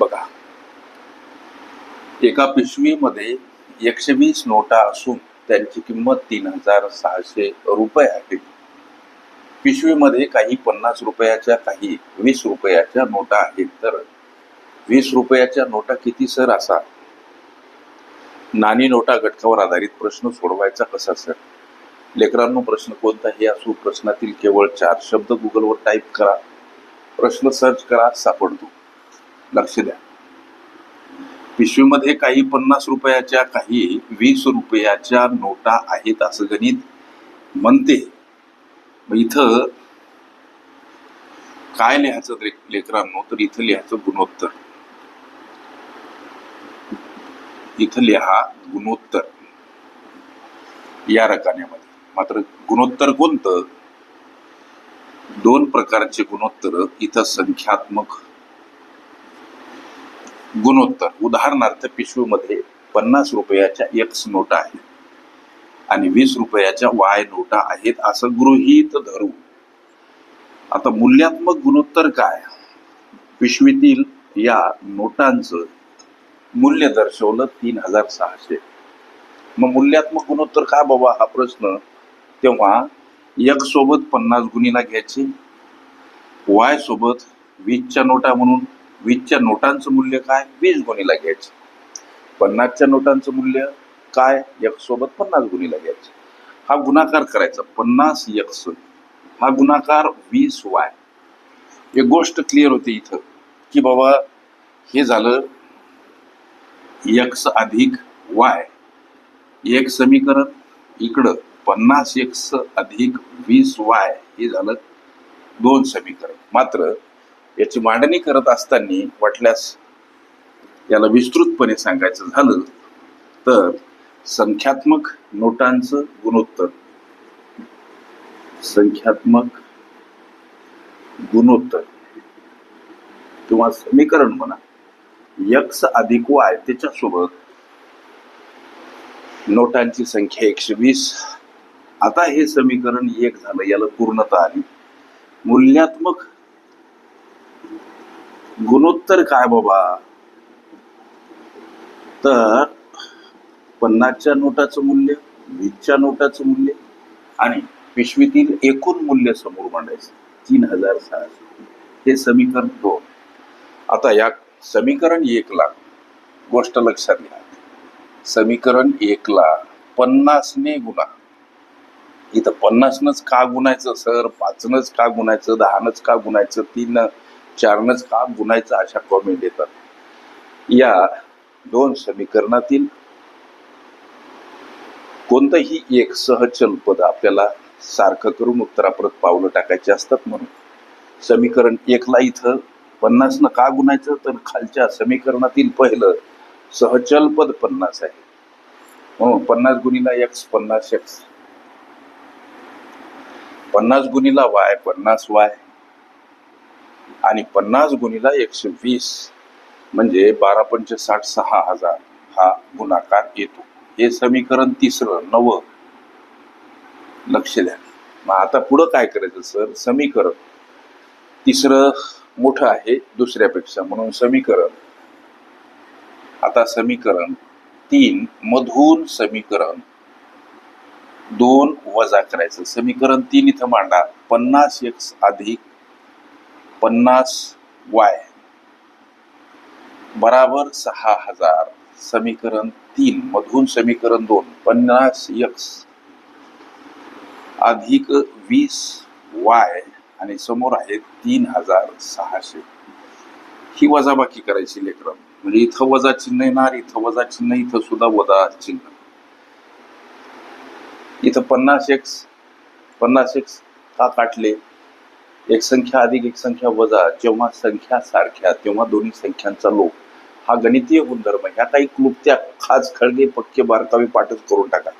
बघा. एका पिशवीमध्ये एकशे वीस नोटा असून त्यांची किंमत तीन हजार सहाशे रुपये आहे. पिशवीमध्ये काही पन्नास रुपयाच्या काही वीस रुपयाच्या नोटा आहेत. तर वीस रुपयाच्या नोटा किती सर असा? नाणी नोटा घटकावर आधारित प्रश्न सोडवायचा कसा सर? लेकरांनो प्रश्न कोणताही असो प्रश्नातील केवळ चार शब्द गुगलवर टाईप करा. प्रश्न सर्च करा सापडतो. लक्ष द्या. पिशवीमध्ये काही पन्नास रुपयाच्या काही वीस रुपयाच्या नोटा आहेत असं गणित म्हणते. इथं काय लिहायचं लेकरांनो? तर इथं लिहायचं गुणोत्तर. इथं लिहा गुणोत्तर. या रकान्यामध्ये. मात्र गुणोत्तर कोणतं? दोन प्रकारचे गुणोत्तर इथं संख्यात्मक गुणोत्तर. उदाहरणार्थ पिशवीमध्ये पन्नास रुपयाच्या एक्स नोटा आहेत आणि वीस रुपयाच्या वाय नोटा आहेत असं गृहीत धरू. आता मूल्यात्मक गुणोत्तर काय? पिशवीतील या नोटांचं मूल्य दर्शवलं तीन हजार सहाशे. मग मूल्यात्मक गुणोत्तर काय बाबा हा प्रश्न? तेव्हा एक सोबत पन्नास गुणीला घ्यायचे वाय सोबत वीसच्या नोटा म्हणून वीसच्या नोटांचं मूल्य काय? वीस गुणीला घ्यायचं. पन्नासच्या नोटांचं मूल्य काय? एक सोबत पन्नास गुणीला घ्यायचं. हा गुणाकार करायचा. पन्नास यक्स हा गुणाकार वीस वाय. एक गोष्ट क्लिअर होते इथं की बाबा हे झालं यक्स अधिक वाय. एक समीकरण इकडं पन्नास एक्स अधिक वीस वाय. हे झालं दोन समीकरण. मात्र याची मांडणी करत असताना वाटल्यास याला विस्तृतपणे सांगायचं झालं तर संख्यात्मक नोटांचं गुणोत्तर. संख्यात्मक गुणोत्तर. किंवा समीकरण म्हणा. यक्स अधिक वाय त्याच्यासोबत नोटांची संख्या एकशे वीस. आता हे समीकरण एक झालं याला पूर्णता आली. मूल्यात्मक गुणोत्तर काय बाबा? तर पन्नासच्या नोटाचं मूल्य वीसच्या नोटाचं मूल्य आणि पिशवीतील एकूण मूल्य समोर मांडायचं. तीन हजार सहाशे. हे समीकरण दोन. आता या समीकरण एकला गोष्ट लक्षात घ्या. समीकरण एकला पन्नासने गुणा. इथं पन्नासनच का गुणायचं सर? पाचनच का गुणायचं? दहानच का गुणायचं? तीन चारणच का गुणायचं अशा कॉमेंट येतात. या दोन समीकरणातील कोणतंही एक सहचल पद आपल्याला सारखं करून उत्तराप्रत पावलं टाकायचे असतात म्हणून. समीकरण एकला इथं पन्नासनं का गुणायचं तर खालच्या समीकरणातील पहिलं सहचल पद पन्नास आहे. म्हणून पन्नास गुणीला एक्स पन्नास एक्स पन्नास गुणीला वाय पन्नास वाय आणि पन्नास गुणीला एकशे वीस म्हणजे बारा पंचे साठ सहा हजार हा गुणाकार येतो. हे समीकरण तिसरं नव. लक्ष द्या. मग आता पुढं काय करायचं सर? समीकरण. तिसरं मोठं आहे दुसऱ्यापेक्षा म्हणून समीकरण. आता समीकरण तीन मधून समीकरण दोन वजा करायचं. समीकरण तीन इथं मांडा. पन्नास एक्स अधिक पन्नास वाय. बराबर सहा हजार. समीकरण तीन. मधून समीकरण दोन. पन्नास एक्स अधिक वीस वाय आणि समोर आहे तीन हजार सहाशे. ही वजाबाकी करायची लेकरं. म्हणजे इथं वजा चिन्ह येणार इथं वजा चिन्ह इथं सुद्धा वजा चिन्ह. इथं पन्नास एक्स पन्नास एक्स का काटले? एक संख्या अधिक एक संख्या वजा जेव्हा संख्या सारख्या तेव्हा दोन्ही संख्यांचा लोप. हा गणितीय गुणधर्म ह्या काही क्लुप्त्या खास खळगे पक्के बारकावे पाठच करून टाका.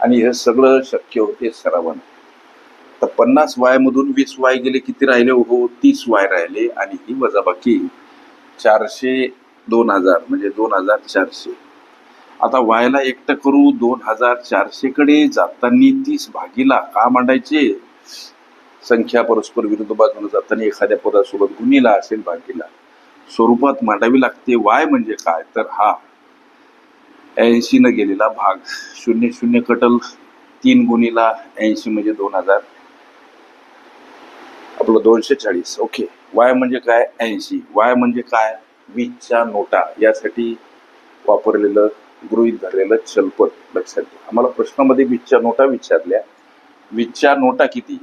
आणि हे सगळं शक्य होते सरावानं तर पन्नास वायमधून वीस वाय गेले किती राहिले? हो तीस वाय राहिले आणि ही वजाबाकी चारशे दोन हजार म्हणजे दोन हजार चारशे. आता वायला एकटं करू दोन हजार चारशेकडे जाताना तीस भागीला का मांडायचे? संख्या परस्पर विरुद्ध बाजूने जाताना एखाद्या पदासोबत गुणीला असेल भागीला. स्वरूपात मांडावी लागते. वाय म्हणजे काय? तर हा. ऐंशी न गेलेला भाग. शून्य शून्य कटल तीन गुणीला ऐंशी म्हणजे दोन हजार. आपलं दोनशे चाळीस. ओके. वाय म्हणजे काय? ऐंशी. वाय म्हणजे काय? वीजच्या नोटा. यासाठी वापरलेलं गृहीत धरलेलं चलपट लक्षात घ्या आम्हाला प्रश्नामध्ये वीजच्या नोटा विचारल्या. वीजच्या नोटा किती?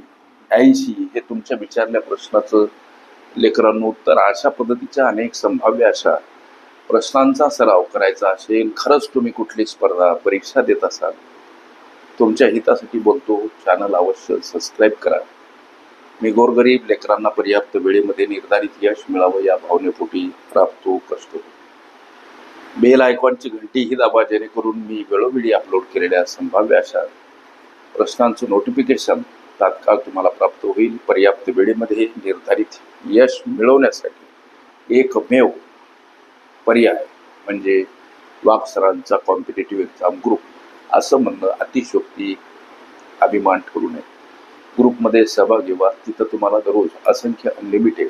ऐंशी हे तुमच्या विचारल्या प्रश्नाचं लेकरांनो उत्तर. अशा पद्धतीच्या अनेक संभाव्य अशा प्रश्नांचा सराव करायचा असेल खरंच तुम्ही कुठली स्पर्धा परीक्षा देत असाल तुमच्या हितासाठी बोलतो. चॅनल अवश्य सबस्क्राईब करा. मी गोरगरीब लेकरांना पर्याप्त वेळेमध्ये निर्धारित यश मिळावं या भावनेपोटी राबतो कष्ट बेल आयकॉनची घंटी ही दाबा जेणेकरून मी वेळोवेळी अपलोड केलेल्या संभाव्य अशा प्रश्नांचं नोटिफिकेशन तात्काळ तुम्हाला प्राप्त होईल. पर्याप्त वेळेमध्ये निर्धारित यश मिळवण्यासाठी एकमेव पर्याय म्हणजे वाक्सरांचा सरांचा कॉम्पिटेटिव्ह एक्झाम ग्रुप असं म्हणणं अतिशोक्ती अभिमान ठरू नये. ग्रुपमध्ये सहभागी व्हा. तिथं तुम्हाला दररोज असंख्य अनलिमिटेड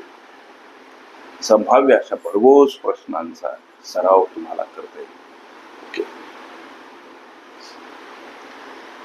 संभाव्य अशा भरघोस प्रश्नांचा सराव तुम्हाला करता येईल.